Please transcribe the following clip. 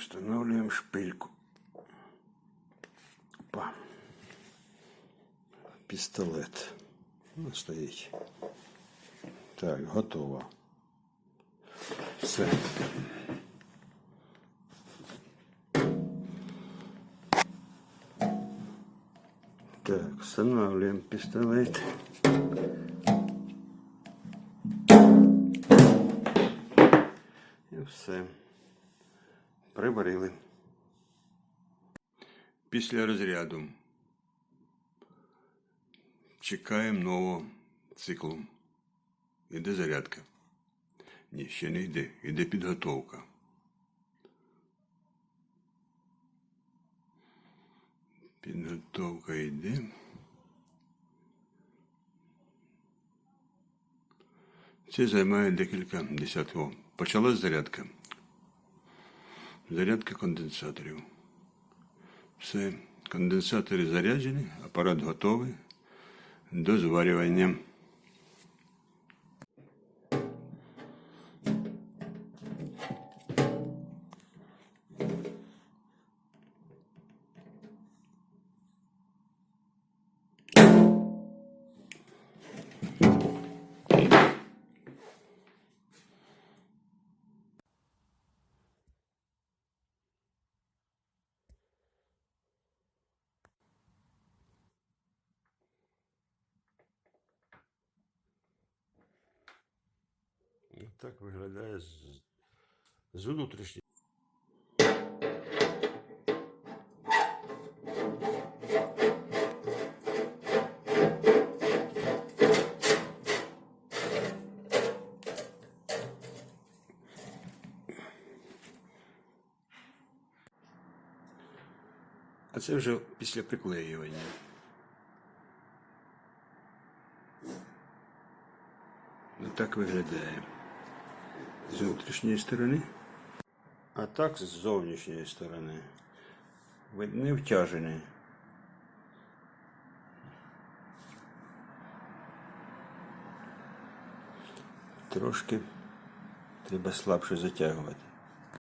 Встановлюємо шпильку. Опа. Пістолет. Ну. Так, готово. Все. Так, встановлюємо пістолет. І все. Приварили. Після розряду чекаємо нового циклу. Іде зарядка. Ні, ще не йде. Іде підготовка. Підготовка йде. Це займає декілька десятків. Почалась зарядка. Зарядка конденсаторів. Все, конденсатори заряджені, апарат готовий до зварювання. Так виглядає з, з внутрішньої. А це вже після приклеювання. Ну, так виглядає з внутрішньої сторони. А так з зовнішньої сторони. Не втяжений. Трошки треба слабше затягувати.